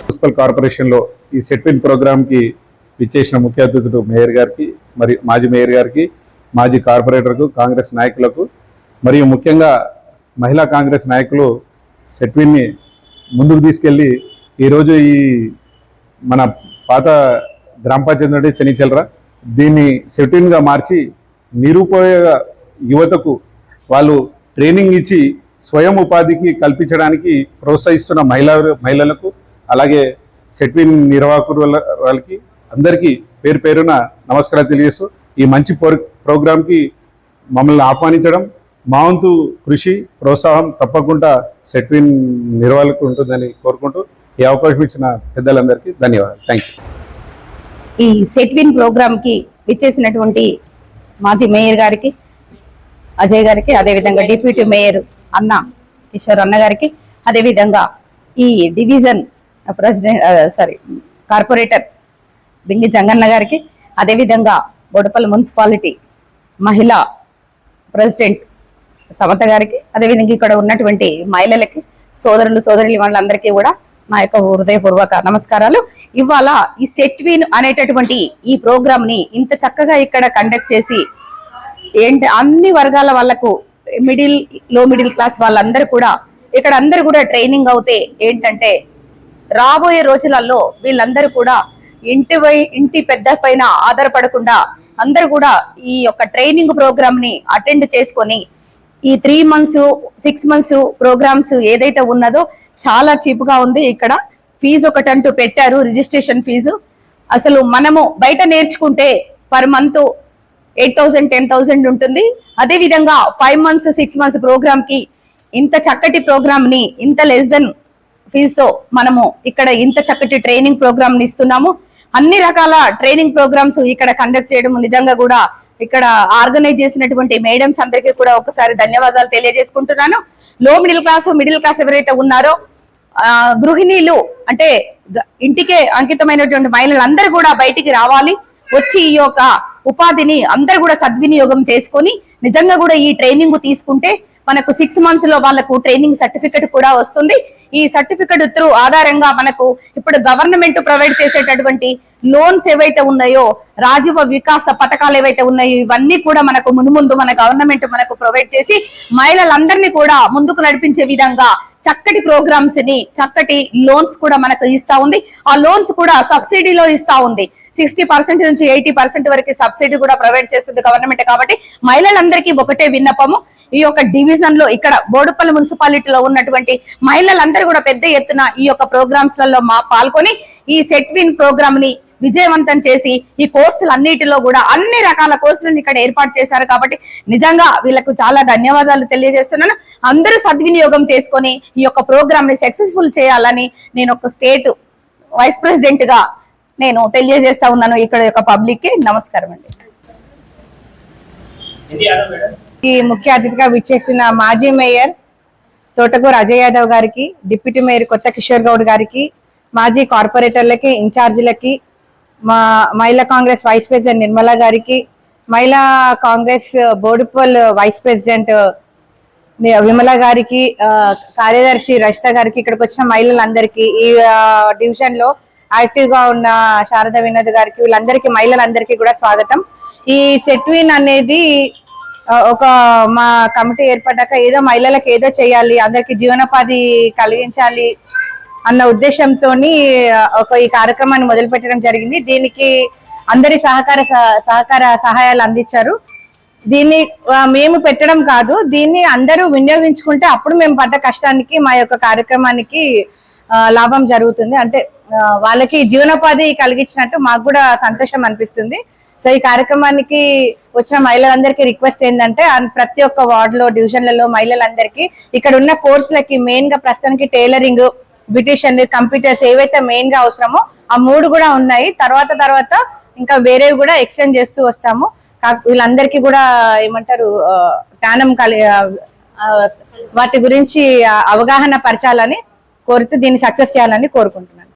Municipal కార్పొరేషన్లో ఈ సెట్విన్ ప్రోగ్రామ్కి ఇచ్చేసిన ముఖ్య అతిథులు మేయర్ గారికి మరి మాజీ మేయర్ గారికి మాజీ కార్పొరేటర్కు కాంగ్రెస్ నాయకులకు మరియు ముఖ్యంగా మహిళా కాంగ్రెస్ నాయకులు సెట్విన్ని ముందుకు తీసుకెళ్ళి ఈరోజు ఈ మన పాత గ్రామ పంచాయతీ నుండి చెనిచెలరా దీన్ని సెట్విన్గా మార్చి నిరుపయోగ యువతకు వాళ్ళు ట్రైనింగ్ ఇచ్చి స్వయం ఉపాధికి కల్పించడానికి ప్రోత్సహిస్తున్న మహిళా మహిళలకు అలాగే సెట్విన్ నిర్వాహకుల వాళ్ళకి అందరికీ పేరు పేరున నమస్కారాలు తెలియజేస్తూ ఈ మంచి ప్రో- ప్రోగ్రాంకి మమ్మల్ని ఆహ్వానించడం మా వంతు కృషి ప్రోత్సాహం తప్పకుండా సెట్విన్ నిర్వాహకులకు ఉంటుందని కోరుకుంటూ ఈ అవకాశం ఇచ్చిన పెద్దలందరికీ ధన్యవాదాలు. థ్యాంక్ యూ ఈ సెట్విన్ ప్రోగ్రామ్కి విచ్చేసినటువంటి మాజీ మేయర్ గారికి అజయ్ గారికి అదేవిధంగా డిప్యూటీ మేయర్ అన్న కిషోర్ అన్న గారికి అదేవిధంగా ఈ division president sorry corporator Bingi Jangannna గారికి అదేవిధంగా బోడపల్లి మున్సిపాలిటీ మహిళా ప్రెసిడెంట్ సమత గారికి అదేవిధంగా ఇక్కడ ఉన్నటువంటి మహిళలకి సోదరులు సోదరులు వాళ్ళందరికీ కూడా నా యొక్క హృదయపూర్వక నమస్కారాలు. ఇవాళ ఈ సెట్విన్ అనేటటువంటి ఈ ప్రోగ్రామ్ని ఇంత చక్కగా ఇక్కడ కండక్ట్ చేసి ఏంటి అన్ని వర్గాల వాళ్ళకు మిడిల్లో మిడిల్ క్లాస్ వాళ్ళందరూ కూడా ఇక్కడ అందరూ కూడా ట్రైనింగ్ అవుతే ఏంటంటే రాబోయే రోజులలో వీళ్ళందరూ కూడా ఇంటి ఇంటి పెద్ద పైన ఆధారపడకుండా అందరూ కూడా ఈ యొక్క ట్రైనింగ్ ప్రోగ్రామ్ని అటెండ్ చేసుకొని ఈ three months six months programs ఏదైతే ఉన్నదో చాలా చీప్గా ఉంది ఇక్కడ. ఫీజు ఒకటంటూ పెట్టారు రిజిస్ట్రేషన్ ఫీజు. అసలు మనము బయట నేర్చుకుంటే per month eight thousand ten thousand ఉంటుంది. అదే విధంగా ఫైవ్ మంత్స్ సిక్స్ మంత్స్ ప్రోగ్రామ్కి ఇంత చక్కటి ప్రోగ్రామ్ని ఇంత లెస్ దెన్ ఫీజుతో మనము ఇక్కడ ఇంత చక్కటి ట్రైనింగ్ ప్రోగ్రామ్ని ఇస్తున్నాము. అన్ని రకాల ట్రైనింగ్ ప్రోగ్రామ్స్ ఇక్కడ కండక్ట్ చేయడం నిజంగా కూడా ఇక్కడ ఆర్గనైజ్ చేసినటువంటి మేడమ్స్ అందరికీ కూడా ఒకసారి ధన్యవాదాలు తెలియజేసుకుంటున్నాను. లో మిడిల్ క్లాస్ మిడిల్ క్లాస్ ఎవరైతే ఉన్నారో గృహిణీలు అంటే ఇంటికే అంకితమైనటువంటి మహిళలు అందరూ కూడా బయటికి రావాలి. వచ్చి ఈ యొక్క ఉపాధిని అందరూ కూడా సద్వినియోగం చేసుకొని నిజంగా కూడా ఈ ట్రైనింగ్ తీసుకుంటే మనకు సిక్స్ మంత్స్లో వాళ్ళకు ట్రైనింగ్ సర్టిఫికెట్ కూడా వస్తుంది. ఈ సర్టిఫికెట్ త్రూ ఆధారంగా మనకు ఇప్పుడు గవర్నమెంట్ ప్రొవైడ్ చేసేటటువంటి లోన్స్ ఏవైతే ఉన్నాయో రాజీవ వికాస పథకాలు ఏవైతే ఉన్నాయో ఇవన్నీ కూడా మనకు ముందు ముందు మన గవర్నమెంట్ మనకు ప్రొవైడ్ చేసి మహిళలందరినీ కూడా ముందుకు నడిపించే విధంగా చక్కటి ప్రోగ్రామ్స్ని చక్కటి లోన్స్ కూడా మనకు ఇస్తా ఉంది. ఆ లోన్స్ కూడా సబ్సిడీలో ఇస్తా ఉంది. సిక్స్టీ పర్సెంట్ నుంచి ఎయిటీ పర్సెంట్ వరకు సబ్సిడీ కూడా ప్రొవైడ్ చేస్తుంది గవర్నమెంట్ కాబట్టి మహిళలందరికీ ఒకటే విన్నపము. ఈ యొక్క డివిజన్లో ఇక్కడ బోడుపల్లి మున్సిపాలిటీలో ఉన్నటువంటి మహిళలందరూ కూడా పెద్ద ఎత్తున ఈ యొక్క ప్రోగ్రామ్స్లలో మా పాల్గొని ఈ సెట్విన్ ప్రోగ్రామ్ని విజయవంతం చేసి ఈ కోర్సులు అన్నిటిలో కూడా అన్ని రకాల కోర్సులను ఇక్కడ ఏర్పాటు చేశారు కాబట్టి నిజంగా వీళ్ళకు చాలా ధన్యవాదాలు తెలియజేస్తున్నాను. అందరూ సద్వినియోగం చేసుకొని ఈ యొక్క ప్రోగ్రామ్ని సక్సెస్ఫుల్ చేయాలని నేను ఒక స్టేట్ వైస్ ప్రెసిడెంట్గా నేను తెలియజేస్తా ఉన్నాను ఇక్కడ యొక్క పబ్లిక్కి నమస్కారం అండి. ఈ ముఖ్య అతిథిగా విచ్చేసిన మాజీ మేయర్ తోటకూర అజయ్ యాదవ్ గారికి డిప్యూటీ మేయర్ కొత్త కిషోర్ గౌడ్ గారికి మాజీ కార్పొరేటర్లకి ఇన్ఛార్జీలకి మా మహిళా కాంగ్రెస్ వైస్ ప్రెసిడెంట్ నిర్మలా గారికి మహిళా కాంగ్రెస్ బోడుపల్ వైస్ ప్రెసిడెంట్ విమల గారికి కార్యదర్శి రజిత గారికి ఇక్కడికి వచ్చిన మహిళలందరికీ ఈ డివిజన్లో యాక్టివ్గా ఉన్న శారద వినోద్ గారికి వీళ్ళందరికీ మహిళలందరికీ కూడా స్వాగతం. ఈ సెట్విన్ అనేది ఒక మా కమిటీ ఏర్పడ్డాక ఏదో మహిళలకు ఏదో చేయాలి అందరికి జీవనోపాధి కలిగించాలి అన్న ఉద్దేశంతో ఒక ఈ కార్యక్రమాన్ని మొదలు పెట్టడం జరిగింది. దీనికి అందరి సహకార సహ- సహకార సహాయాలు అందించారు. దీన్ని మేము పెట్టడం కాదు దీన్ని అందరూ వినియోగించుకుంటే అప్పుడు మేము పడ్డ కష్టానికి మా యొక్క కార్యక్రమానికి లాభం జరుగుతుంది. అంటే వాళ్ళకి జీవనోపాధి కలిగించినట్టు మాకు కూడా సంతోషం అనిపిస్తుంది. సో ఈ కార్యక్రమానికి వచ్చిన మహిళలందరికీ రిక్వెస్ట్ ఏంటంటే ప్రతి ఒక్క వార్డులో డివిజన్లలో మహిళలందరికీ ఇక్కడ ఉన్న కోర్సులకి మెయిన్గా ప్రస్తుతానికి టైలరింగ్ బ్యూటిషియన్ కంప్యూటర్స్ ఏవైతే మెయిన్గా అవసరమో ఆ మూడు కూడా ఉన్నాయి. తర్వాత తర్వాత ఇంకా వేరేవి కూడా ఎక్స్టెండ్ చేస్తూ వస్తాము. వీళ్ళందరికీ కూడా ఏమంటారు జ్ఞానం కలి వాటి గురించి అవగాహన పరచాలని కోరుతూ దీన్ని సక్సెస్ చేయాలని కోరుకుంటున్నాను.